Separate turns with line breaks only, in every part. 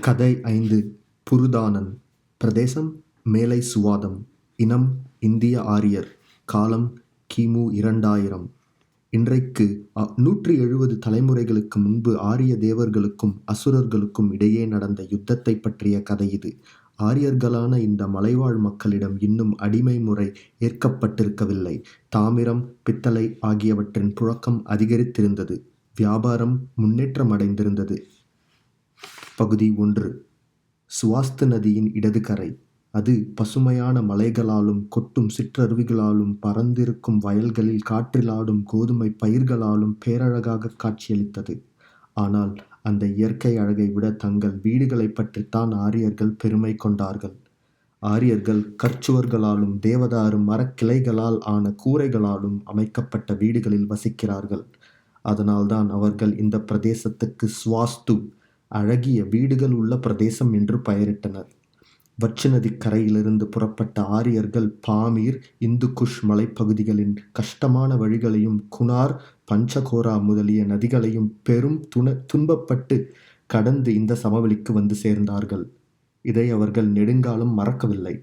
கதை ஐந்து புருதானன். பிரதேசம் மேலை சுவாதம். இனம் இந்திய ஆரியர். காலம் கிமு இரண்டாயிரம். இன்றைக்கு அ- நூற்றி எழுபது தலைமுறைகளுக்கு முன்பு ஆரிய தேவர்களுக்கும் அசுரர்களுக்கும் இடையே நடந்த யுத்தத்தை பற்றிய கதை இது. ஆரியர்களான இந்த மலைவாழ் மக்களிடம் இன்னும் அடிமை முறை ஏற்கப்பட்டிருக்கவில்லை. தாமிரம் பித்தளை ஆகியவற்றின் புழக்கம் அதிகரித்திருந்தது. வியாபாரம் முன்னேற்றம் அடைந்திருந்தது. பகுதி ஒன்று. சுவாஸ்து நதியின் இடது கரை. அது பசுமையான மலைகளாலும் கொட்டும் சிற்றருவிகளாலும் பறந்திருக்கும் வயல்களில் காற்றிலாடும் கோதுமை பயிர்களாலும் பேரழகாக காட்சியளித்தது. ஆனால் அந்த இயற்கை அழகை விட தங்கள் வீடுகளைப் பற்றித்தான் ஆரியர்கள் பெருமை கொண்டார்கள். ஆரியர்கள் கற்சுவர்களாலும் தேவதாறு மரக்கிளைகளால் ஆன கூரைகளாலும் அமைக்கப்பட்ட வீடுகளில் வசிக்கிறார்கள். அதனால்தான் அவர்கள் இந்த பிரதேசத்துக்கு சுவாஸ்து அழகிய வீடுகள் உள்ள பிரதேசம் என்று பெயரிட்டனர். வட்ச நதிக்கரையிலிருந்து புறப்பட்ட ஆரியர்கள் பாமீர் இந்துகுஷ் மலைப்பகுதிகளின் கஷ்டமான வழிகளையும் குனார் பஞ்சகோரா முதலிய நதிகளையும் பெரும் துண துன்பப்பட்டு கடந்து இந்த சமவெளிக்கு வந்து சேர்ந்தார்கள். இதை அவர்கள் நெடுங்காலம் மறக்கவில்லை.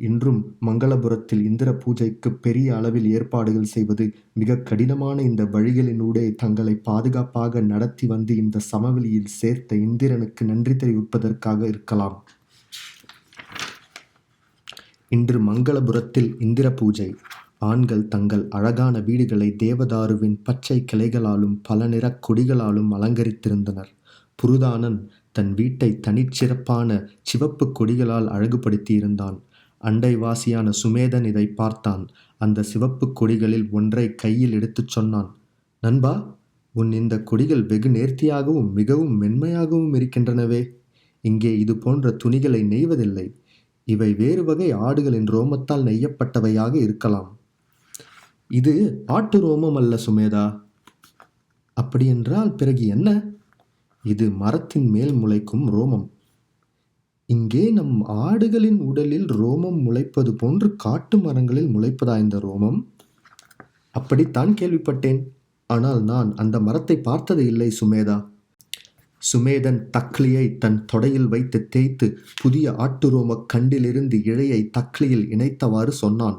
இன்றும் மங்களபுரத்தில் இந்திர பூஜைக்கு பெரிய அளவில் ஏற்பாடுகள் செய்வது மிக கடினமான இந்த வழிகளினூடே தங்களை பாதுகாப்பாக நடத்தி வந்து இந்த சமவெளியில் சேர்த்த இந்திரனுக்கு நன்றி தெரிவிப்பதற்காக இருக்கலாம். இன்று மங்களபுரத்தில் இந்திர பூஜை. ஆண்கள் தங்கள் அழகான வீடுகளை தேவதாருவின் பச்சை கிளைகளாலும் பல நிறக் கொடிகளாலும் அலங்கரித்திருந்தனர். புருதானன் தன் வீட்டை தனிச்சிறப்பான சிவப்பு கொடிகளால் அழகுபடுத்தியிருந்தான். அண்டைவாசியான சுமேதன் இதை பார்த்தான். அந்த சிவப்பு கொடிகளில் ஒன்றை கையில் எடுத்துச் சொன்னான். நண்பா உன் இந்த கொடிகள் வெகு நேர்த்தியாகவும் மிகவும் மென்மையாகவும் இருக்கின்றனவே. இங்கே இது போன்ற துணிகளை நெய்வதில்லை. இவை வேறு வகை ஆடுகளின் ரோமத்தால் நெய்யப்பட்டவையாக இருக்கலாம். இது ஆட்டு ரோமம் அல்ல சுமேதா. அப்படியென்றால் பிறகு என்ன? இது மரத்தின் மேல் முளைக்கும் ரோமம். இங்கே நம் ஆடுகளின் உடலில் ரோமம் முளைப்பது போன்று காட்டு மரங்களில் முளைப்பதா இந்த ரோமம். அப்படித்தான் கேள்விப்பட்டேன். ஆனால் நான் அந்த மரத்தை பார்த்தது இல்லை சுமேதா. சுமேதன் தக்லியை தன் தொடையில் வைத்து தேய்த்து புதிய ஆட்டுரோமக் கண்டிலிருந்து இழையை தக்லியில் இணைத்தவாறு சொன்னான்.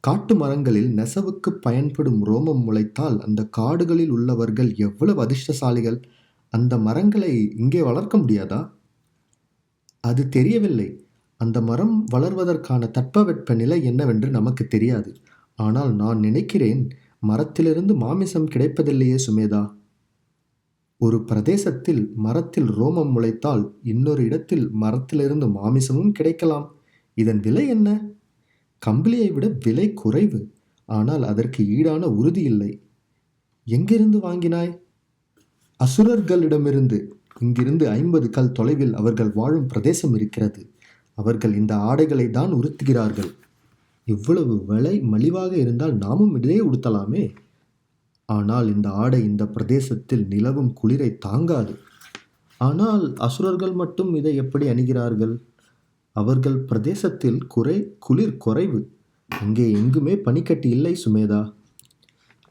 காட்டு மரங்களில் நெசவுக்கு பயன்படும் ரோமம் முளைத்தால் அந்த காடுகளில் உள்ளவர்கள் எவ்வளவு அதிர்ஷ்டசாலிகள். அந்த மரங்களை இங்கே வளர்க்க முடியாதா? அது தெரியவில்லை. அந்த மரம் வளர்வதற்கான தட்பவெட்ப நிலை என்னவென்று நமக்கு தெரியாது. ஆனால் நான் நினைக்கிறேன் மரத்திலிருந்து மாமிசம் கிடைப்பதில்லையே சுமேதா. ஒரு பிரதேசத்தில் மரத்தில் ரோமம் முளைத்தால் இன்னொரு இடத்தில் மரத்திலிருந்து மாமிசமும் கிடைக்கலாம். இதன் விலை என்ன? கம்பளியை விட விலை குறைவு. ஆனால் அதற்கு ஈடான உறுதி இல்லை. எங்கிருந்து வாங்கினாய்? அசுரர்களிடமிருந்து. இங்கிருந்து ஐம்பது கல் தொலைவில் அவர்கள் வாழும் பிரதேசம் இருக்கிறது. அவர்கள் இந்த ஆடைகளை தான் உடுத்துகிறார்கள். இவ்வளவு விலை மலிவாக இருந்தால் நாமும் இதையே உடுத்தலாமே? ஆனால் இந்த ஆடை இந்த பிரதேசத்தில் நிலவும் குளிரை தாங்காது. ஆனால் அசுரர்கள் மட்டும் இதை எப்படி அணிகிறார்கள்? அவர்கள் பிரதேசத்தில் குறை குளிர் குறைவு. அங்கே எங்குமே பனிக்கட்டி இல்லை சுமேதா.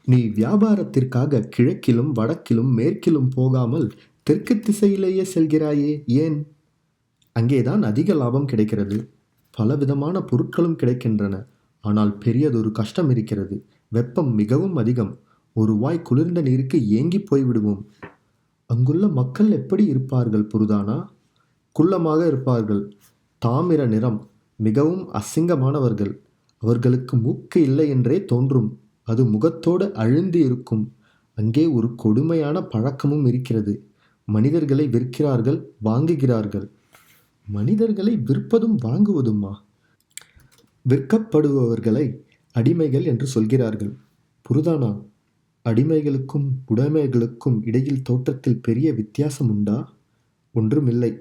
நீ வியாபாரத்திற்காக கிழக்கிலும் வடக்கிலும் மேற்கிலும் போகாமல் தெற்கு திசையிலேயே செல்கிறாயே ஏன்? அங்கேதான் அதிக லாபம் கிடைக்கிறது. பலவிதமான பொருட்களும் கிடைக்கின்றன. ஆனால் பெரியதொரு கஷ்டம் இருக்கிறது. வெப்பம் மிகவும் அதிகம். ஒரு வாய் குளிர்ந்த நீருக்கு ஏங்கி போய்விடுவோம். அங்குள்ள மக்கள் எப்படி இருப்பார்கள் புருதானா? குள்ளமாக இருப்பார்கள். தாமிர நிறம் மிகவும் அசிங்கமானவர்கள். அவர்களுக்கு மூக்கு இல்லை என்றே தோன்றும். அது முகத்தோடு அழுந்து இருக்கும் அங்கே ஒரு கொடுமையான பழக்கமும் இருக்கிறது. மனிதர்களை விற்கிறார்கள் வாங்குகிறார்கள். மனிதர்களை விற்பதும் வாங்குவதுமா? விற்கப்படுபவர்களை அடிமைகள் என்று சொல்கிறார்கள். புருதானா? அடிமைகளுக்கும் உடைமைகளுக்கும் இடையில் தோற்றத்தில் பெரிய வித்தியாசம் உண்டா? ஒன்றுமில்லை.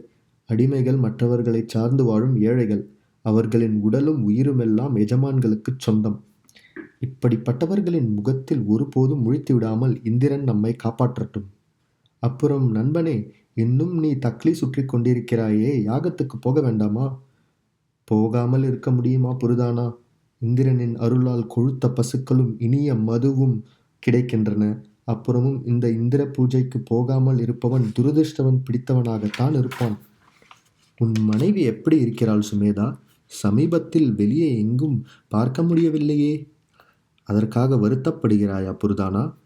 அடிமைகள் மற்றவர்களை சார்ந்து வாழும் ஏழைகள். அவர்களின் உடலும் உயிருமெல்லாம் எஜமான்களுக்குச் சொந்தம். இப்படிப்பட்டவர்களின் முகத்தில் ஒருபோதும் முழித்து விடாமல் இந்திரன் நம்மை காப்பாற்றட்டும். அப்புறம் நண்பனே இன்னும் நீ தக்லி சுற்றி கொண்டிருக்கிறாயே யாகத்துக்கு போக வேண்டாமா? போகாமல் இருக்க முடியுமா புருதானா? இந்திரனின் அருளால் கொழுத்த பசுக்களும் இனிய மதுவும் கிடைக்கின்றன. அப்புறமும் இந்த இந்திர பூஜைக்கு போகாமல் இருப்பவன் துரதிருஷ்டவன் பிடித்தவனாகத்தான் இருப்பான். உன் மனைவி எப்படி இருக்கிறாள் சுமேதா? சமீபத்தில் வெளியே எங்கும் பார்க்க முடியவில்லையே. அதற்காக வருத்தப்படுகிறாயா புருதானா?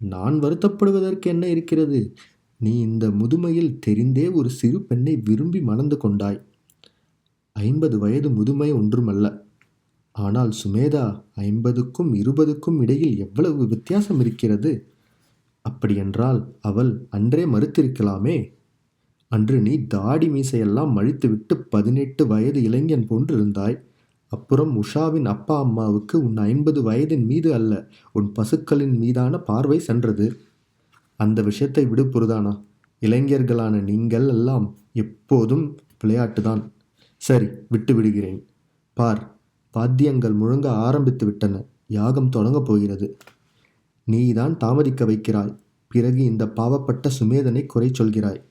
நான் வருத்தப்படுவதற்கு என்ன இருக்கிறது? நீ இந்த முதுமையில் தெரிந்தே ஒரு சிறு பெண்ணை விரும்பி மணந்து கொண்டாய். ஐம்பது வயது முதுமை ஒன்றுமல்ல. ஆனால் சுமேதா ஐம்பதுக்கும் இருபதுக்கும் இடையில் எவ்வளவு வித்தியாசம் இருக்கிறது? அப்படியென்றால் அவள் அன்றே மறுத்திருக்கலாமே. அன்று நீ தாடி மீசையெல்லாம் மழித்துவிட்டு பதினெட்டு வயது இளைஞன் போன்றிருந்தாய். அப்புறம் உஷாவின் அப்பா அம்மாவுக்கு உன் ஐம்பது வயதின் மீது அல்ல உன் பசுக்களின் மீதான பார்வை சென்றது. அந்த விஷயத்தை விடு இளைஞர்களான நீங்கள் எல்லாம் எப்போதும் விளையாட்டுதான். சரி விட்டு விடுகிறேன். பார் வாத்தியங்கள் முழங்க ஆரம்பித்து விட்டன யாகம் தொடங்கப் போகிறது. நீதான் தாமதிக்க வைக்கிறாய் பிறகு இந்த பாவப்பட்ட சுமேதனை குறை சொல்கிறாய்.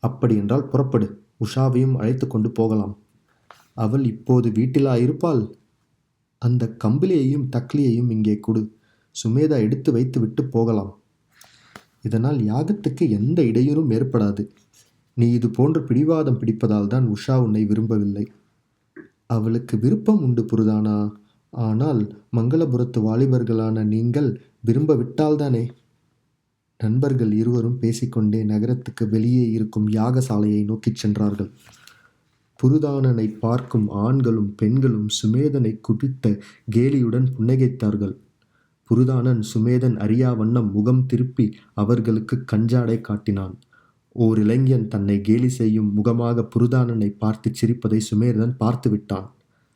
அப்படியென்றால் புறப்படு உஷாவையும் அழைத்து கொண்டு போகலாம். அவள் இப்போது வீட்டிலா இருப்பாள்? அந்த கம்பிலியையும் தக்லியையும் இங்கே கொடு. சுமேதா எடுத்து வைத்து விட்டு போகலாம். இதனால் யாகத்துக்கு எந்த இடையூறும் ஏற்படாது. நீ இது போன்று பிடிவாதம் பிடிப்பதால் தான் உஷா உன்னை விரும்பவில்லை. அவளுக்கு விருப்பம் உண்டு புருதானா? ஆனால் மங்களபுரத்து வாலிபர்களான நீங்கள் விரும்ப விட்டால்தானே நண்பர்கள் இருவரும் பேசிக்கொண்டே நகரத்துக்கு வெளியே இருக்கும் யாகசாலையை நோக்கிச் சென்றார்கள். புருதானனை பார்க்கும் ஆண்களும் பெண்களும் சுமேதனை குடித்த கேலியுடன் புன்னகைத்தார்கள். புருதானன் சுமேதன் அறியா வண்ணம் முகம் திருப்பி அவர்களுக்கு கஞ்சாடை காட்டினான். ஓர் இளைஞன் தன்னை கேலி செய்யும் முகமாக புருதானனை பார்த்து சிரிப்பதை சுமேதன் பார்த்து விட்டான்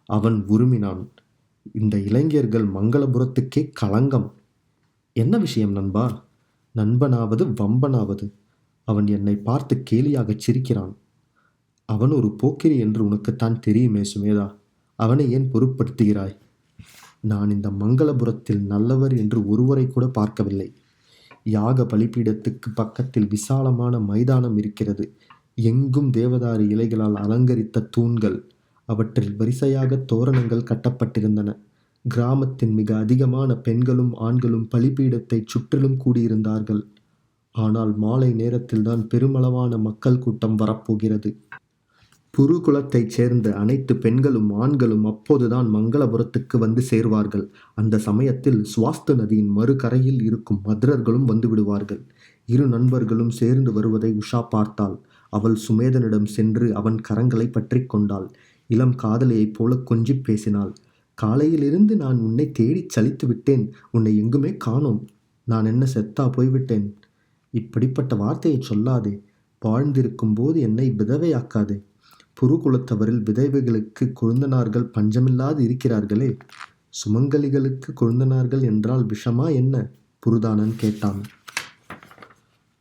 அவன் உருமினான். இந்த இளைஞர்கள் மங்களபுரத்துக்கே களங்கம். என்ன விஷயம் நண்பா? நண்பனாவது வம்பனாவது? அவன் என்னை பார்த்து கேலியாகச் சிரிக்கிறான். அவன் ஒரு போக்கிரி என்று உனக்குத்தான் தெரியுமே சுமேதா. அவனை ஏன் பொருட்படுத்துகிறாய்? நான் இந்த மங்களபுரத்தில் நல்லவர் என்று ஒருவரை கூட பார்க்கவில்லை. யாக பலிப்பீடத்துக்கு பக்கத்தில் விசாலமான மைதானம் இருக்கிறது. எங்கும் தேவதாரி இலைகளால் அலங்கரித்த தூண்கள் அவற்றில் வரிசையாக தோரணங்கள் கட்டப்பட்டிருந்தன. கிராமத்தின் மிக அதிகமான பெண்களும் ஆண்களும் பலிப்பீடத்தை சுற்றிலும் கூடியிருந்தார்கள். ஆனால் மாலை நேரத்தில்தான் பெருமளவான மக்கள் கூட்டம் வரப்போகிறது. குருகுலத்தைச் சேர்ந்த அனைத்து பெண்களும் ஆண்களும் அப்போதுதான் மங்களபுரத்துக்கு வந்து சேர்வார்கள். அந்த சமயத்தில் சுவாஸ்து நதியின் மறுகரையில் இருக்கும் மதுரர்களும் வந்து விடுவார்கள். இரு நண்பர்களும் சேர்ந்து வருவதை உஷா பார்த்தாள். அவள் சுமேதனிடம் சென்று அவன் கரங்களை பற்றி கொண்டாள். இளம் காதலியைப் போல கொஞ்சி பேசினாள். காலையிலிருந்து நான் உன்னை தேடிச் சலித்து விட்டேன். உன்னை எங்குமே காணோம். நான் என்ன செத்தா போய்விட்டேன்? இப்படிப்பட்ட வார்த்தையை சொல்லாதே. வாழ்ந்திருக்கும் போது என்னை விதவையாக்காதே. புருகுலத்தவரில் விதவைகளுக்கு கொழுந்தனார்கள் பஞ்சமில்லாது இருக்கிறார்களே? சுமங்கலிகளுக்கு கொழுந்தனார்கள் என்றால் விஷமா என்ன? புருதானன் கேட்டான்.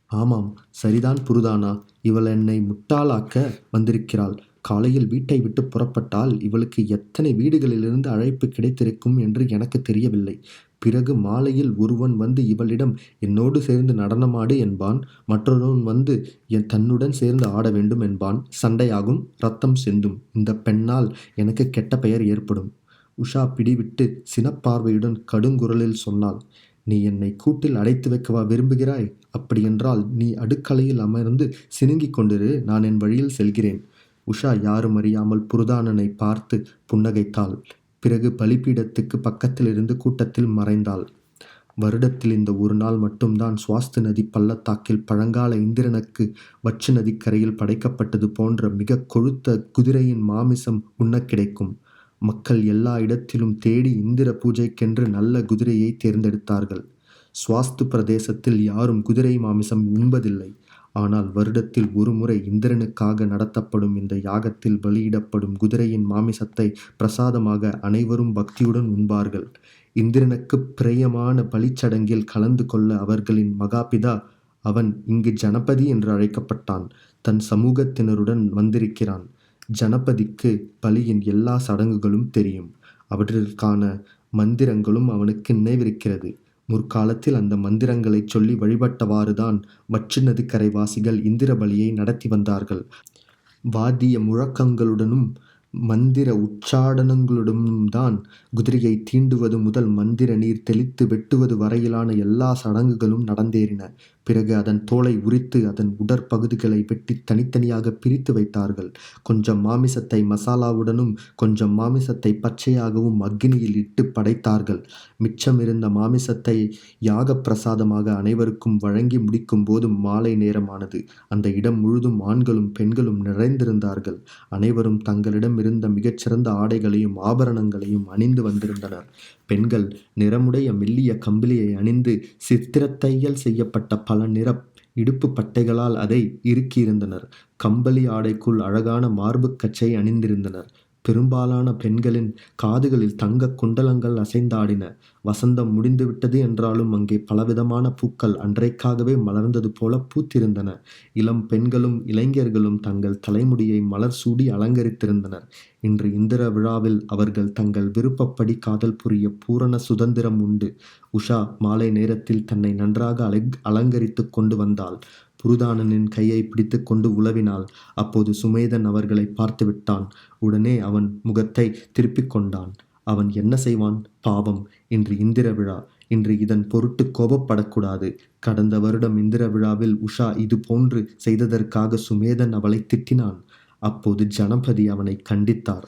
ஆமாம் சரிதான் புருதானா. இவள் என்னை முட்டாளாக்க வந்திருக்கிறாள். காலையில் வீட்டை விட்டு புறப்பட்டால் இவளுக்கு எத்தனை வீடுகளிலிருந்து அழைப்பு கிடைத்திருக்கும் என்று எனக்கு தெரியவில்லை. பிறகு மாலையில் ஒருவன் வந்து இவளிடம் என்னோடு சேர்ந்து நடனமாடு என்பான். மற்றொருவன் வந்து என் தன்னுடன் சேர்ந்து ஆட வேண்டும் என்பான். சண்டையாகும் ரத்தம் செந்தும் இந்த பெண்ணால் எனக்கு கெட்ட பெயர் ஏற்படும். உஷா பிடிவிட்டு சினப்பார்வையுடன் கடுங்குரலில் சொன்னாள் நீ என்னை கூட்டில் அடைத்து வைக்கவா விரும்புகிறாய்? அப்படியென்றால் நீ அடுக்கலையில் அமர்ந்து சினுங்கிக் கொண்டிரு நான் என் வழியில் செல்கிறேன். உஷா யாரும் அறியாமல் புருதானனை பார்த்து புன்னகைத்தாள். பிறகு பலிபீடத்துக்கு பக்கத்திலிருந்து கூட்டத்தில் மறைந்தாள். வருடத்தில் இந்த ஒரு நாள் மட்டும்தான் சுவாஸ்து நதி பள்ளத்தாக்கில் பழங்கால இந்திரனுக்கு வச்சு நதிக்கரையில் படைக்கப்பட்டது போன்ற மிக கொழுத்த குதிரையின் மாமிசம் உண்ண கிடைக்கும். மக்கள் எல்லா இடத்திலும் தேடி இந்திர பூஜைக்கென்று நல்ல குதிரையை தேர்ந்தெடுத்தார்கள். சுவாஸ்து பிரதேசத்தில் யாரும் குதிரை மாமிசம் உண்பதில்லை. ஆனால் வருடத்தில் ஒரு முறை இந்திரனுக்காக நடத்தப்படும் இந்த யாகத்தில் பலியிடப்படும் குதிரையின் மாமிசத்தை பிரசாதமாக அனைவரும் பக்தியுடன் உண்பார்கள். இந்திரனுக்கு பிரியமான பலிச்சடங்கில் கலந்து கொள்ள அவர்களின் மகாபிதா அவன் இங்கு ஜனபதி என்று அழைக்கப்பட்டான். தன் சமூகத்தினருடன் வந்திருக்கிறான். ஜனபதிக்கு பலியின் எல்லா சடங்குகளும் தெரியும். அவற்றிற்கான மந்திரங்களும் அவனுக்கு நினைவிருக்கிறது. முற்காலத்தில் அந்த மந்திரங்களைச் சொல்லி வழிபட்டவாறுதான் வற்று நதிக்கரைவாசிகள் இந்திர பலியை நடத்தி வந்தார்கள். வாத்திய முழக்கங்களுடனும் மந்திர உச்சாடனங்களுடனும் தான் குதிரையை தீண்டுவது முதல் மந்திர நீர் தெளித்து வெட்டுவது வரையிலான எல்லா சடங்குகளும் நடந்தேறின. பிறகு அதன் தோலை உரித்து அதன் உடற்பகுதிகளை வெட்டி தனித்தனியாக பிரித்து வைத்தார்கள். கொஞ்சம் மாமிசத்தை மசாலாவுடனும் கொஞ்சம் மாமிசத்தை பச்சையாகவும் அக்னியில் இட்டு படைத்தார்கள். மிச்சமிருந்த மாமிசத்தை யாக பிரசாதமாக அனைவருக்கும் வழங்கி முடிக்கும் போது மாலை நேரமானது. அந்த இடம் முழுதும் ஆண்களும் பெண்களும் நிறைந்திருந்தார்கள். அனைவரும் தங்களிடம் இருந்த மிகச்சிறந்த ஆடைகளையும் ஆபரணங்களையும் அணிந்து வந்திருந்தனர். பெண்கள் நிறமுடைய மெல்லிய கம்பிளியை அணிந்து சித்திரத்தையல் செய்யப்பட்ட பல நிற இடுப்பு பட்டைகளால் அதை இறுக்கியிருந்தனர். கம்பளி ஆடைக்குள் அழகான மார்புக் கச்சை அணிந்திருந்தனர். பெரும்பாலான பெண்களின் காதுகளில் தங்க குண்டலங்கள் அசைந்தாடின. வசந்தம் முடிந்துவிட்டது என்றாலும் அங்கே பலவிதமான பூக்கள் அன்றைக்காகவே மலர்ந்தது போல பூத்திருந்தன. இளம் பெண்களும் இளைஞர்களும் தங்கள் தலைமுடியை மலர் சூடி அலங்கரித்திருந்தனர். இன்று இந்திர விழாவில் அவர்கள் தங்கள் விருப்பப்படி காதல் புரிய பூரண சுதந்திரம் உண்டு. உஷா மாலை நேரத்தில் தன்னை நன்றாக அலை அலங்கரித்து கொண்டு வந்தாள். புருதானனின் கையை பிடித்து கொண்டு உலவினாள். அப்போது சுமேதன் அவர்களை பார்த்துவிட்டான். உடனே அவன் முகத்தை திருப்பிக் கொண்டான். அவன் என்ன செய்வான்? பாவம்! இன்று இந்திர விழா. இன்று இதன் பொருட்டு கோபப்படக்கூடாது. கடந்த வருடம் இந்திர விழாவில் உஷா இது போன்று செய்ததற்காக சுமேதன் அவளை திட்டினான். அப்போது ஜனபதி அவனை கண்டித்தார்.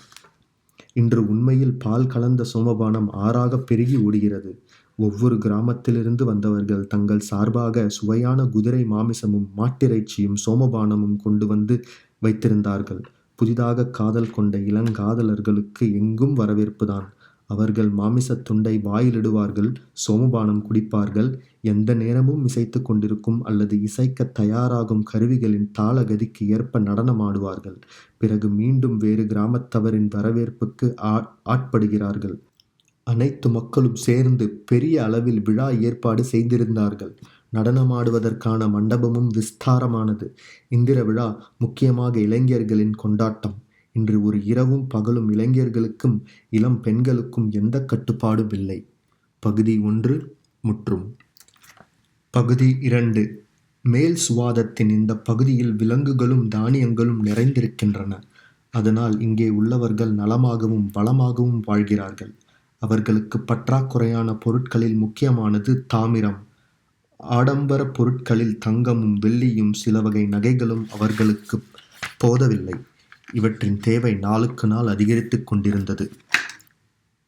இன்று உண்மையில் பால் கலந்த சோமபானம் ஆறாக பெருகி ஓடுகிறது. ஒவ்வொரு கிராமத்திலிருந்து வந்தவர்கள் தங்கள் சார்பாக சுவையான குதிரை மாமிசமும் மாட்டிறைச்சியும் சோமபானமும் கொண்டு வந்து வைத்திருந்தார்கள். புதிதாக காதல் கொண்ட இளங்காதலர்களுக்கு எங்கும் வரவேற்புதான் அவர்கள் மாமிசத் துண்டை வாயிலிடுவார்கள் சோமபானம் குடிப்பார்கள். எந்த நேரமும் இசைத்து கொண்டிருக்கும் அல்லது இசைக்க தயாராகும் கருவிகளின் தாளகதிக்கு ஏற்ப நடனமாடுவார்கள். பிறகு மீண்டும் வேறு கிராமத்தவரின் வரவேற்புக்கு ஆட்படுகிறார்கள். அனைத்து மக்களும் சேர்ந்து பெரிய அளவில் விழா ஏற்பாடு செய்திருந்தார்கள். நடனமாடுவதற்கான மண்டபமும் விஸ்தாரமானது. இந்திர விழா முக்கியமாக இளைஞர்களின் கொண்டாட்டம். இன்று ஒரு இரவும் பகலும் இளைஞர்களுக்கும் இளம் பெண்களுக்கும் எந்த கட்டுப்பாடும் இல்லை. பகுதி ஒன்று முற்றும். பகுதி இரண்டு. மேல் சுவாதத்தின் இந்த பகுதியில் விலங்குகளும் தானியங்களும் நிறைந்திருக்கின்றன. அதனால் இங்கே உள்ளவர்கள் நலமாகவும் வளமாகவும் வாழ்கிறார்கள். அவர்களுக்கு பற்றாக்குறையான பொருட்களில் முக்கியமானது தாமிரம். ஆடம்பர பொருட்களில் தங்கமும் வெள்ளியும் சில வகை நகைகளும் அவர்களுக்கு போதவில்லை. இவற்றின் தேவை நாளுக்கு நாள் அதிகரித்துக் கொண்டிருந்தது.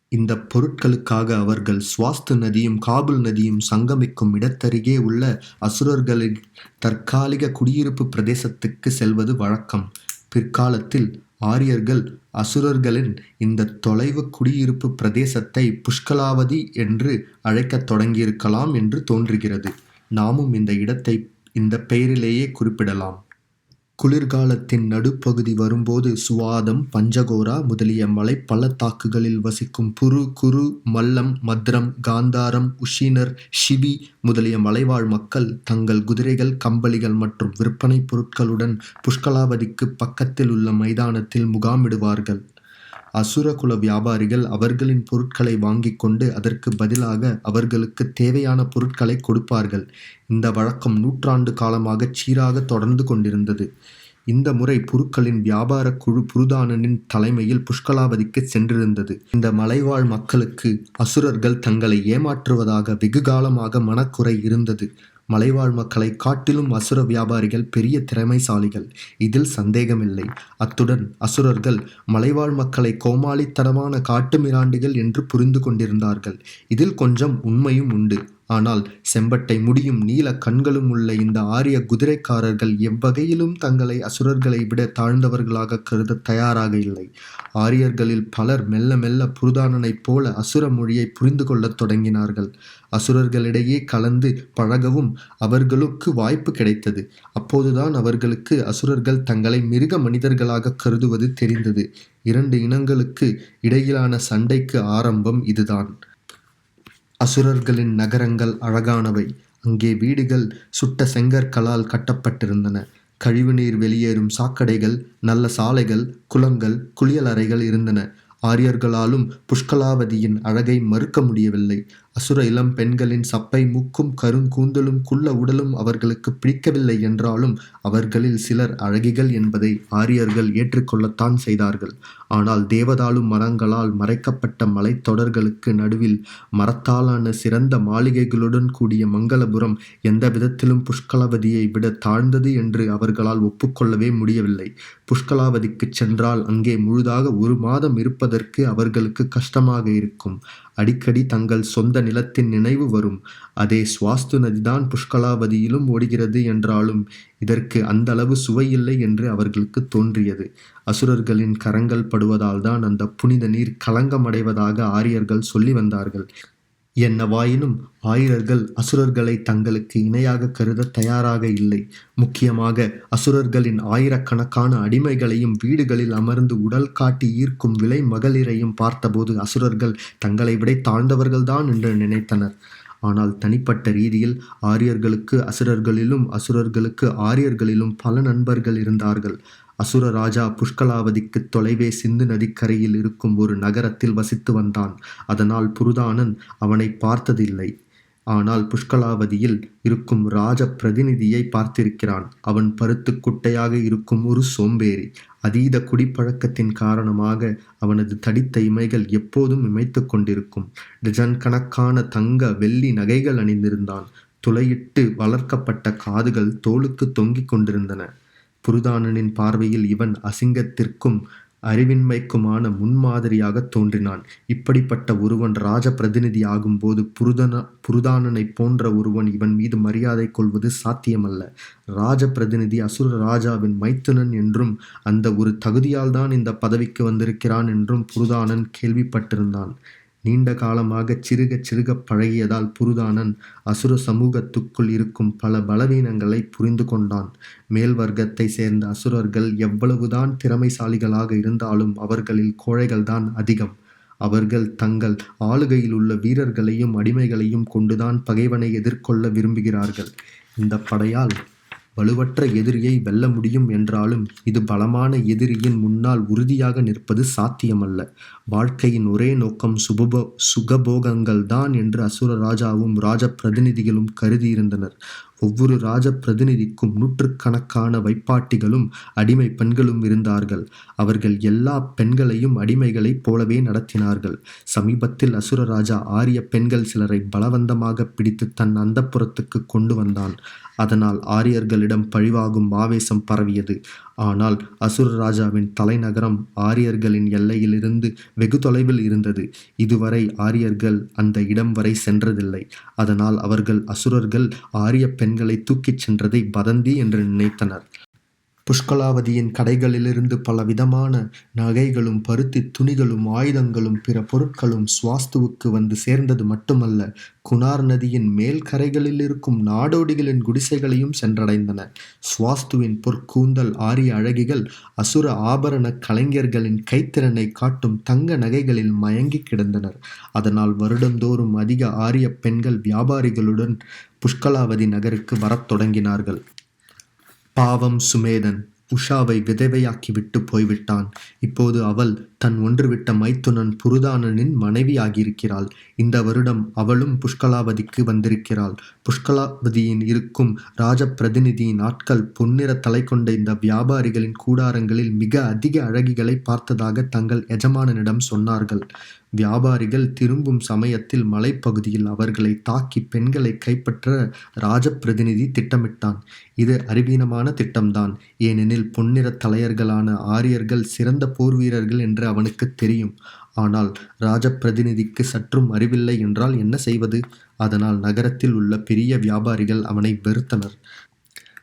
இந்த பொருட்களுக்காக அவர்கள் சுவாஸ்து நதியும் காபுல் நதியும் சங்கமிக்கும் இடத்தருகே உள்ள அசுரர்களின் தற்காலிக குடியிருப்பு பிரதேசத்துக்கு செல்வது வழக்கம். பிற்காலத்தில் ஆரியர்கள் அசுரர்களின் இந்த தொலைவு குடியிருப்பு பிரதேசத்தை புஷ்கலாவதி என்று அழைக்கத் தொடங்கியிருக்கலாம் என்று தோன்றுகிறது. நாமும் இந்த இடத்தை இந்த பெயரிலேயே குறிப்பிடலாம். குளிர்காலத்தின் நடுப்பகுதி வரும்போது சுவாதம் பஞ்சகோரா முதலிய மலை பள்ளத்தாக்குகளில் வசிக்கும் புரு குரு மல்லம் மத்ரம் காந்தாரம் உஷினர் ஷிவி முதலிய மலைவாழ் மக்கள் தங்கள் குதிரைகள் கம்பளிகள் மற்றும் விற்பனைப் பொருட்களுடன் புஷ்கலாவதிக்கு பக்கத்தில் உள்ள மைதானத்தில் முகாமிடுவார்கள். அசுரகுல வியாபாரிகள் அவர்களின் பொருட்களை வாங்கிக் கொண்டு அதற்கு பதிலாக அவர்களுக்கு தேவையான பொருட்களை கொடுப்பார்கள். இந்த வழக்கம் நூற்றாண்டு காலமாக சீராக தொடர்ந்து கொண்டிருந்தது. இந்த முறை புருக்களின் வியாபார குழு புருதானனின் தலைமையில் புஷ்கலாவதிக்கு சென்றிருந்தது. இந்த மலைவாழ் மக்களுக்கு அசுரர்கள் தங்களை ஏமாற்றுவதாக வெகு காலமாக மனக்குறை இருந்தது. மலைவாழ் மக்களை காட்டிலும் அசுர வியாபாரிகள் பெரிய திறமைசாலிகள். இதில் சந்தேகமில்லை. அத்துடன் அசுரர்கள் மலைவாழ் மக்களை கோமாளித்தனமான காட்டு மிராண்டிகள் என்று புரிந்து கொண்டிருந்தார்கள். இதில் கொஞ்சம் உண்மையும் உண்டு. ஆனால் செம்பட்டை முடியும் நீல கண்களும் உள்ள இந்த ஆரிய குதிரைக்காரர்கள் எவ்வகையிலும் தங்களை அசுரர்களை விட தாழ்ந்தவர்களாக கருத தயாராக இல்லை. ஆரியர்களில் பலர் மெல்ல மெல்ல புருதானனைப் போல அசுர மொழியை புரிந்து கொள்ளத் தொடங்கினார்கள். அசுரர்களிடையே கலந்து பழகவும் அவர்களுக்கு வாய்ப்பு கிடைத்தது. அப்போதுதான் அவர்களுக்கு அசுரர்கள் தங்களை மிருக மனிதர்களாக கருதுவது தெரிந்தது. இரண்டு இனங்களுக்கு இடையிலான சண்டைக்கு ஆரம்பம் இதுதான். அசுரர்களின் நகரங்கள் அழகானவை. அங்கே வீடுகள் சுட்ட செங்கற்களால் கட்டப்பட்டிருந்தன. கழிவுநீர் வெளியேறும் சாக்கடைகள் நல்ல சாலைகள் குளங்கள் குளியலறைகள் இருந்தன. ஆரியர்களாலும் புஷ்கலாவதியின் அழகை மறுக்க முடியவில்லை. அசுர இளம் பெண்களின் சப்பை மூக்கும் கருங்கூந்தலும் குள்ள உடலும் அவர்களுக்கு பிடிக்கவில்லை என்றாலும் அவர்களில் சிலர் அழகிகள் என்பதை ஆரியர்கள் ஏற்றுக்கொள்ளத்தான் செய்தார்கள். ஆனால் தேவதாலும் மரங்களால் மறைக்கப்பட்ட மலைத்தொடர்களுக்கு நடுவில் மரத்தாலான சிறந்த மாளிகைகளுடன் கூடிய மங்களபுரம் எந்த விதத்திலும் புஷ்கலாவதியை விட தாழ்ந்தது என்று அவர்களால் ஒப்புக்கொள்ளவே முடியவில்லை. புஷ்கலாவதிக்குச் சென்றால் அங்கே முழுதாக ஒரு மாதம் இருப்பதற்கு அவர்களுக்கு கஷ்டமாக இருக்கும். அடிக்கடி தங்கள் சொந்த நிலத்தின் நினைவு வரும். அதே சுவாஸ்து நதிதான் புஷ்கலாவதியிலும் ஓடுகிறது என்றாலும் இதற்கு அந்த அளவு சுவையில்லை என்று அவர்களுக்கு தோன்றியது. அசுரர்களின் கரங்கள் படுவதால் தான் அந்த புனித நீர் களங்கமடைவதாக ஆரியர்கள் சொல்லி வந்தார்கள். என்னவாயினும் ஆயிரர்கள் அசுரர்களை தங்களுக்கு இணையாக கருத தயாராக இல்லை. முக்கியமாக அசுரர்களின் ஆயிரக்கணக்கான அடிமைகளையும் வீடுகளில் அமர்ந்து உடல் காட்டி ஈர்க்கும் விலை மகளிரையும் பார்த்தபோது அசுரர்கள் தங்களை விட தாழ்ந்தவர்கள்தான் என்று நினைத்தனர். ஆனால் தனிப்பட்ட ரீதியில் ஆரியர்களுக்கு அசுரர்களிலும் அசுரர்களுக்கு ஆரியர்களிலும் பல நண்பர்கள் இருந்தார்கள். அசுர ராஜா புஷ்கலாவதிக்கு தொலைவே சிந்து நதிக்கரையில் இருக்கும் ஒரு நகரத்தில் வசித்து வந்தான். அதனால் புருதானன் அவனை பார்த்ததில்லை. ஆனால் புஷ்கலாவதியில் இருக்கும் ராஜ பிரதிநிதியை பார்த்திருக்கிறான். அவன் பருத்து குட்டையாக இருக்கும் ஒரு சோம்பேறி. அதீத குடிப்பழக்கத்தின் காரணமாக அவனது தடித்த இமைகள் எப்போதும் இமைத்து கொண்டிருக்கும். டஜன் கணக்கான தங்க வெள்ளி நகைகள் அணிந்திருந்தான். துளையிட்டு வளர்க்கப்பட்ட காதுகள் தோளுக்கு தொங்கிக் கொண்டிருந்தன. புருதானனின் பார்வையில் இவன் அசிங்கத்திற்கும் அறிவின்மைக்குமான முன்மாதிரியாக தோன்றினான். இப்படிப்பட்ட ஒருவன் ராஜ பிரதிநிதி ஆகும்போது புருதன புருதானனைப் போன்ற ஒருவன் இவன் மீது மரியாதை கொள்வது சாத்தியமல்ல. ராஜ பிரதிநிதி அசுர ராஜாவின் மைத்துனன் என்றும் அந்த ஒரு தகுதியால்தான் இந்த பதவிக்கு வந்திருக்கிறான் என்றும் புருதானன் கேள்விப்பட்டிருந்தான். நீண்ட காலமாக சிறுக சிறுக பழகியதால் புருதானன் அசுர சமூகத்துக்குள் இருக்கும் பல பலவீனங்களை புரிந்து கொண்டான். மேல் வர்க்கத்தை சேர்ந்த அசுரர்கள் எவ்வளவுதான் திறமைசாலிகளாக இருந்தாலும் அவர்களில் கோழைகள்தான் அதிகம். அவர்கள் தங்கள் ஆளுகையில் உள்ள வீரர்களையும் அடிமைகளையும் கொண்டுதான் பகைவனை எதிர்கொள்ள விரும்புகிறார்கள். இந்த படையால் வலுவற்ற எதிரியை வெல்ல முடியும் என்றாலும் இது பலமான எதிரியின் முன்னால் உறுதியாக நிற்பது சாத்தியமல்ல. வாழ்க்கையின் ஒரே நோக்கம் சுபபோ சுகபோகங்கள் தான் என்று அசுர ராஜாவும் ராஜ பிரதிநிதிகளும் கருதியிருந்தனர். ஒவ்வொரு ராஜ பிரதிநிதிக்கும் நூற்றுக்கணக்கான வைப்பாட்டிகளும் அடிமை பெண்களும் இருந்தார்கள். அவர்கள் எல்லா பெண்களையும் அடிமைகளைப் போலவே நடத்தினார்கள். சமீபத்தில் அசுர ராஜா ஆரிய பெண்கள் சிலரை பலவந்தமாக பிடித்து தன் அந்தப்புறத்துக்கு கொண்டு வந்தான். அதனால் ஆரியர்களிடம் பழிவாகும் ஆவேசம் பரவியது. ஆனால் அசுர ராஜாவின் தலைநகரம் ஆரியர்களின் எல்லையிலிருந்து வெகு தொலைவில் இருந்தது. இதுவரை ஆரியர்கள் அந்த இடம் வரை சென்றதில்லை. அதனால் அவர்கள் அசுரர்கள் ஆரிய பெண்களை தூக்கிச் சென்றதை வதந்தி என்று நினைத்தனர். புஷ்கலாவதியின் கடைகளிலிருந்து பல விதமான நகைகளும் பருத்தி துணிகளும் ஆயுதங்களும் பிற பொருட்களும் சுவாஸ்துவுக்கு வந்து சேர்ந்தது மட்டுமல்ல குனார் நதியின் மேல் கரைகளில் இருக்கும் நாடோடிகளின் குடிசைகளையும் சென்றடைந்தன. சுவாஸ்துவின் பொற்கூந்தல் ஆரிய அழகிகள் அசுர ஆபரண கலைஞர்களின் கைத்திறனை காட்டும் தங்க நகைகளில் மயங்கி கிடந்தனர். அதனால் வருடந்தோறும் அதிக ஆரிய பெண்கள் வியாபாரிகளுடன் புஷ்கலாவதி நகருக்கு வரத் தொடங்கினார்கள். பாவம் சுமேதன் உஷாவை விதவையாக்கிவிட்டு போய்விட்டான். இப்போது அவள் தன் ஒன்றுவிட்ட மைத்துனன் புருதானனின் மனைவி ஆகியிருக்கிறாள் இந்த வருடம் அவளும் புஷ்கலாவதிக்கு வந்திருக்கிறாள். புஷ்கலாவதியின் இருக்கும் ராஜ பிரதிநிதியின் ஆட்கள் பொன்னிற தலை கொண்ட இந்த வியாபாரிகளின் கூடாரங்களில் மிக அதிக அழகிகளை பார்த்ததாக தங்கள் எஜமானனிடம் சொன்னார்கள். வியாபாரிகள் திரும்பும் சமயத்தில் மலைப்பகுதியில் அவர்களை தாக்கி பெண்களை கைப்பற்ற ராஜப்பிரதிநிதி திட்டமிட்டான். இது அறிவீனமான திட்டம்தான். ஏனெனில் பொன்னிற தலையர்களான ஆரியர்கள் சிறந்த போர் வீரர்கள் என்று அவனுக்கு தெரியும். ஆனால் ராஜப்பிரதிநிதிக்கு சற்றும் அறிவில்லை என்றால் என்ன செய்வது? அதனால் நகரத்தில் உள்ள பெரிய வியாபாரிகள் அவனை வெறுத்தனர்.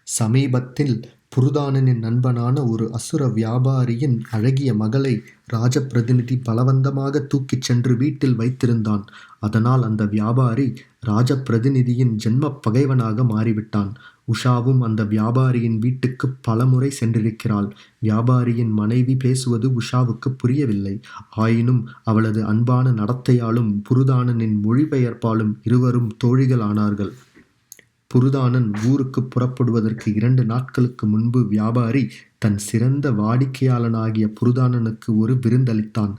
சமீபத்தில் புருதானனின் நண்பனான ஒரு அசுர வியாபாரியின் அழகிய மகளை ராஜப்பிரதிநிதி பலவந்தமாக தூக்கிச் சென்று வீட்டில் வைத்திருந்தான். அதனால் அந்த வியாபாரி ராஜப்பிரதிநிதியின் ஜென்ம பகைவனாக மாறிவிட்டான். உஷாவும் அந்த வியாபாரியின் வீட்டுக்கு பலமுறை சென்றிருக்கிறாள். வியாபாரியின் மனைவி பேசுவது உஷாவுக்கு புரியவில்லை. ஆயினும் அவளது அன்பான நடத்தையாலும் புருதானனின் மொழிபெயர்ப்பாலும் இருவரும் தோழிகள் ஆனார்கள் புருதானன் ஊருக்கு புறப்படுவதற்கு இரண்டு நாட்களுக்கு முன்பு வியாபாரி தன் சிறந்த வாடிக்கையாளனாகிய புருதானனுக்கு ஒரு விருந்தளித்தான்.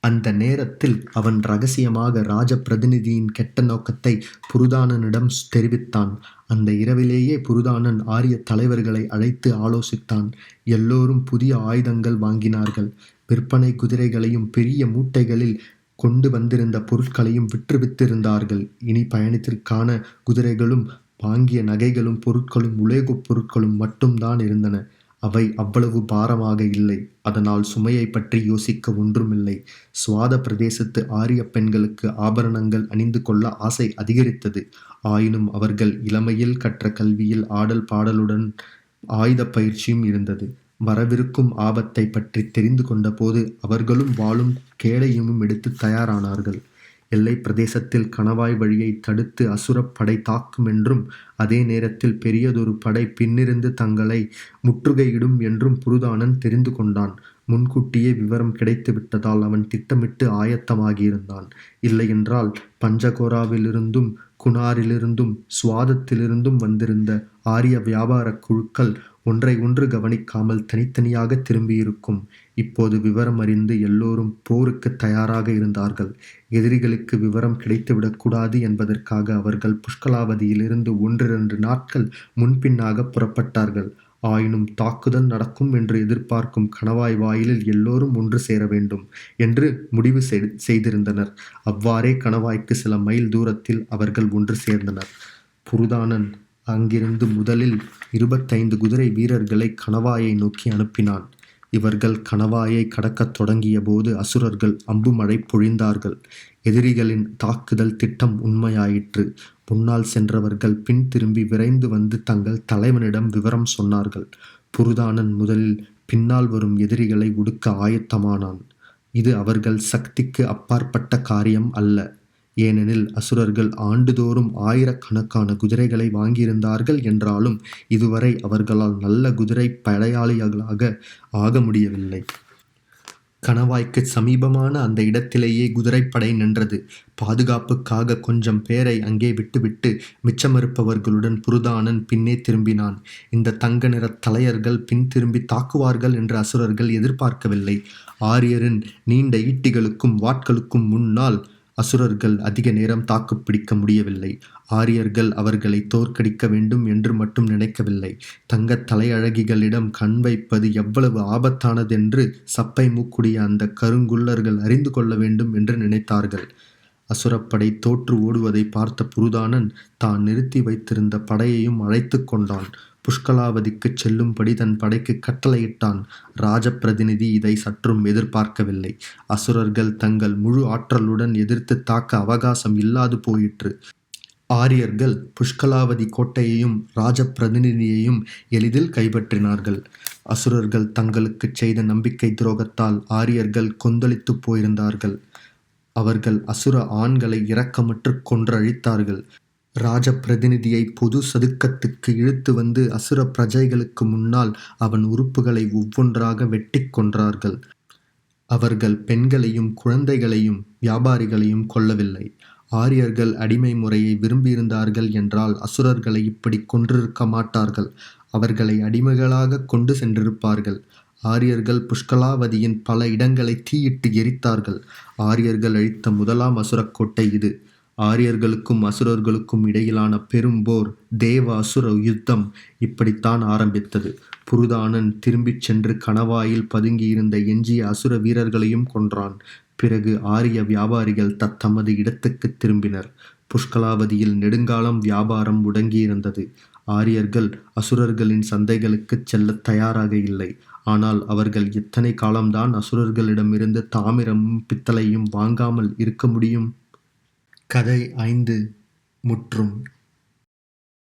அந்த நேரத்தில் அவன் ரகசியமாக ராஜ பிரதிநிதியின் கெட்ட நோக்கத்தை புருதானனிடம் தெரிவித்தான். அந்த இரவிலேயே புருதானன் ஆரிய தலைவர்களை அழைத்து ஆலோசித்தான். எல்லோரும் புதிய ஆயுதங்கள் வாங்கினார்கள். விற்பனை குதிரைகளையும் பெரிய மூட்டைகளில் கொண்டு வந்திருந்த பொருட்களையும் விற்று வித்திருந்தார்கள் இனி பயணத்திற்கான குதிரைகளும் வாங்கிய நகைகளும் பொருட்களும் உலோகப் பொருட்களும் மட்டும்தான் இருந்தன. அவை அவ்வளவு பாரமாக இல்லை. அதனால் சுமையை பற்றி யோசிக்க ஒன்றுமில்லை. சுவாத பிரதேசத்து ஆரிய பெண்களுக்கு ஆபரணங்கள் அணிந்து கொள்ள ஆசை அதிகரித்தது. ஆயினும் அவர்கள் இளமையில் கற்ற கல்வியில் ஆடல் பாடலுடன் ஆயுத பயிற்சியும் இருந்தது. வரவிருக்கும் ஆபத்தை பற்றி தெரிந்து கொண்டபோது அவர்களும் வாளும் கேளையுமும் எடுத்து தயாரானார்கள். எல்லை பிரதேசத்தில் கணவாய் வழியை தடுத்து அசுரப் படை தாக்கும் என்றும் அதே நேரத்தில் பெரியதொரு படை பின்னிருந்து தங்களை முற்றுகையிடும் என்றும் புருதானன் தெரிந்து கொண்டான். முன்கூட்டியே விவரம் கிடைத்துவிட்டதால் அவன் திட்டமிட்டு ஆயத்தமாகியிருந்தான். இல்லையென்றால் பஞ்சகோராவிலிருந்தும் குணாரிலிருந்தும் சுவாதத்திலிருந்தும் வந்திருந்த ஆரிய வியாபாரக் குழுக்கள் ஒன்றை ஒன்று கவனிக்காமல் தனித்தனியாக திரும்பியிருக்கும். இப்போது விவரம் அறிந்து எல்லோரும் போருக்கு தயாராக இருந்தார்கள். எதிரிகளுக்கு விவரம் கிடைத்துவிடக்கூடாது என்பதற்காக அவர்கள் புஷ்கலாவதியிலிருந்து ஒன்றிரண்டு நாட்கள் முன்பின்னாக புறப்பட்டார்கள். ஆயினும் தாக்குதல் நடக்கும் என்று எதிர்பார்க்கும் கணவாய் வாயிலில் எல்லோரும் ஒன்று சேர வேண்டும் என்று முடிவு செய்திருந்தனர். அவ்வாறே கணவாய்க்கு சில மைல் தூரத்தில் அவர்கள் ஒன்று சேர்ந்தனர். புருதானன் அங்கிருந்து முதலில் இருபத்தைந்து குதிரை வீரர்களை கணவாயை நோக்கி அனுப்பினான். இவர்கள் கணவாயை கடக்கத் தொடங்கிய போது அசுரர்கள் அம்புமழை பொழிந்தார்கள். எதிரிகளின் தாக்குதல் திட்டம் உண்மையாயிற்று. முன்னால் சென்றவர்கள் பின் திரும்பி விரைந்து வந்து தங்கள் தலைவனிடம் விவரம் சொன்னார்கள். புருதானன் முதலில் பின்னால் வரும் எதிரிகளை உடுக்க ஆயத்தமானான். இது அவர்கள் சக்திக்கு அப்பாற்பட்ட காரியம் அல்ல. ஏனெனில் அசுரர்கள் ஆண்டுதோறும் ஆயிரக்கணக்கான குதிரைகளை வாங்கியிருந்தார்கள் என்றாலும் இதுவரை அவர்களால் நல்ல குதிரை படையாளிகளாக ஆக முடியவில்லை. கணவாய்க்கு சமீபமான அந்த இடத்திலேயே குதிரைப்படை நின்றது. பாதுகாப்புக்காக கொஞ்சம் பேரை அங்கே விட்டுவிட்டு மிச்சமிருப்பவர்களுடன் புருதானன் பின்னே திரும்பினான். இந்த தங்க நிற தலையர்கள் பின் திரும்பி தாக்குவார்கள் என்று அசுரர்கள் எதிர்பார்க்கவில்லை. ஆரியரின் நீண்ட ஈட்டிகளுக்கும் வாட்களுக்கும் முன்னால் அசுரர்கள் அதிக நேரம் தாக்குப்பிடிக்க முடியவில்லை. ஆரியர்கள் அவர்களை தோற்கடிக்க வேண்டும் என்று மட்டும் நினைக்கவில்லை. தங்கத் தலையழகிகளிடம் கண் வைப்பது எவ்வளவு ஆபத்தானதென்று சப்பை மூக்குடைய அந்த கருங்குள்ளர்கள் அறிந்து கொள்ள வேண்டும் என்று நினைத்தார்கள். அசுரப்படை தோற்று ஓடுவதை பார்த்த புருதானன் தான் நிறுத்தி வைத்திருந்த படையையும் அழைத்து கொண்டான். புஷ்கலாவதிக்குச் செல்லும்படி தன் படைக்கு கட்டளையிட்டான். ராஜப்பிரதிநிதி இதை சற்றும் எதிர்பார்க்கவில்லை. அசுரர்கள் தங்கள் முழு ஆற்றலுடன் எதிர்த்து தாக்க அவகாசம் இல்லாது போயிற்று. ஆரியர்கள் புஷ்கலாவதி கோட்டையையும் ராஜப்பிரதிநிதியையும் எளிதில் கைப்பற்றினார்கள். அசுரர்கள் தங்களுக்கு செய்த நம்பிக்கை துரோகத்தால் ஆரியர்கள் கொந்தளித்து போயிருந்தார்கள். அவர்கள் அசுர ஆண்களை இரக்கமற்று கொன்றழித்தார்கள். ராஜ பிரதிநிதியை பொது சதுக்கத்துக்கு இழுத்து வந்து அசுர பிரஜைகளுக்கு முன்னால் அவன் உறுப்புகளை ஒவ்வொன்றாக வெட்டி கொன்றார்கள். அவர்கள் பெண்களையும் குழந்தைகளையும் வியாபாரிகளையும் கொல்லவில்லை. ஆரியர்கள் அடிமை முறையை விரும்பியிருந்தார்கள் என்றால் அசுரர்களை இப்படி கொன்றிருக்க மாட்டார்கள். அவர்களை அடிமைகளாக கொண்டு சென்றிருப்பார்கள். ஆரியர்கள் புஷ்கலாவதியின் பல இடங்களை தீயிட்டு எரித்தார்கள். ஆரியர்கள் அழித்த முதலாம் அசுரக்கோட்டை இது. ஆரியர்களுக்கும் அசுரர்களுக்கும் இடையிலான பெரும் போர் தேவ அசுர யுத்தம் இப்படித்தான் ஆரம்பித்தது. புருதானன் திரும்பிச் சென்று கணவாயில் பதுங்கியிருந்த எஞ்சிய அசுர வீரர்களையும் கொன்றான். பிறகு ஆரிய வியாபாரிகள் தத்தமது இடத்துக்கு திரும்பினர். புஷ்கலாவதியில் நெடுங்காலம் வியாபாரம் முடங்கியிருந்தது. ஆரியர்கள் அசுரர்களின் சந்தைகளுக்குச் செல்ல தயாராக இல்லை. ஆனால் அவர்கள் எத்தனை காலம்தான் அசுரர்களிடமிருந்து தாமிரமும் பித்தளையும் வாங்காமல் இருக்க முடியும்? கதை ஐந்து முற்றும்